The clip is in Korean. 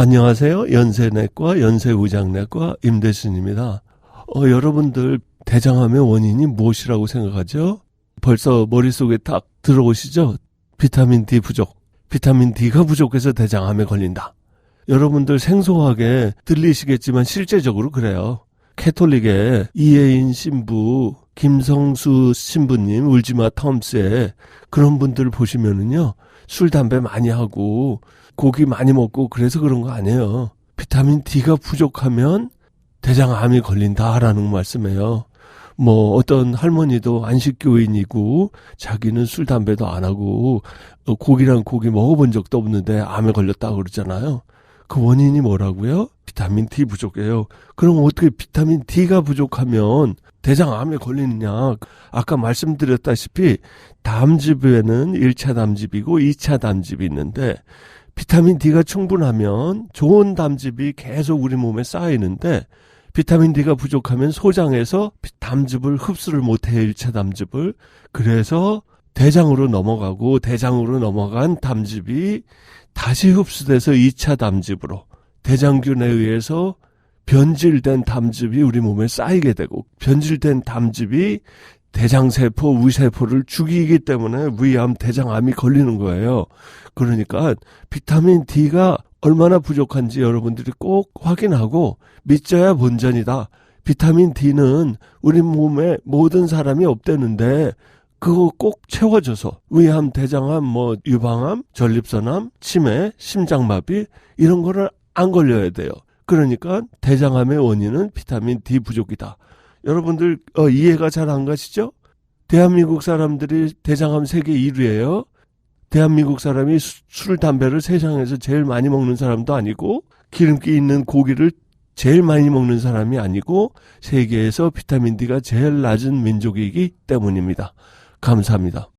안녕하세요. 연세내과 연세우장내과 임대순입니다. 어, 여러분들 대장암의 원인이 무엇이라고 생각하죠? 벌써 머릿속에 딱 들어오시죠? 비타민 D 부족. 비타민 D가 부족해서 대장암에 걸린다. 여러분들 생소하게 들리시겠지만 실제적으로 그래요. 캐톨릭의 이혜인 신부, 김성수 신부님, 울지마 텀스에 그런 분들 보시면은요, 술, 담배 많이 하고, 고기 많이 먹고 그래서 그런 거 아니에요. 비타민 D가 부족하면 대장암이 걸린다라는 말씀이에요. 뭐 어떤 할머니도 안식교인이고 자기는 술 담배도 안 하고 어, 고기랑 고기 먹어본 적도 없는데 암에 걸렸다고 그러잖아요. 그 원인이 뭐라고요? 비타민 D 부족이에요. 그럼 어떻게 비타민 D가 부족하면 대장암에 걸리느냐? 아까 말씀드렸다시피 담즙에는 1차 담즙이고 2차 담즙이 있는데 비타민 D가 충분하면 좋은 담즙이 계속 우리 몸에 쌓이는데 비타민 D가 부족하면 소장에서 담즙을 흡수를 못해요. 1차 담즙을. 그래서 대장으로 넘어가고 대장으로 넘어간 담즙이 다시 흡수돼서 2차 담즙으로 대장균에 의해서 변질된 담즙이 우리 몸에 쌓이게 되고 변질된 담즙이 대장세포, 위세포를 죽이기 때문에 위암, 대장암이 걸리는 거예요. 그러니까 비타민 D가 얼마나 부족한지 여러분들이 꼭 확인하고 믿져야 본전이다. 비타민 D는 우리 몸에 모든 사람이 없대는데 그거 꼭 채워줘서 위암, 대장암, 뭐 유방암, 전립선암, 치매, 심장마비 이런 거를 안 걸려야 돼요. 그러니까 대장암의 원인은 비타민 D 부족이다. 여러분들 어, 이해가 잘 안 가시죠? 대한민국 사람들이 대장암 세계 1위예요. 대한민국 사람이 술, 담배를 세상에서 제일 많이 먹는 사람도 아니고 기름기 있는 고기를 제일 많이 먹는 사람이 아니고 세계에서 비타민 D가 제일 낮은 민족이기 때문입니다. 감사합니다.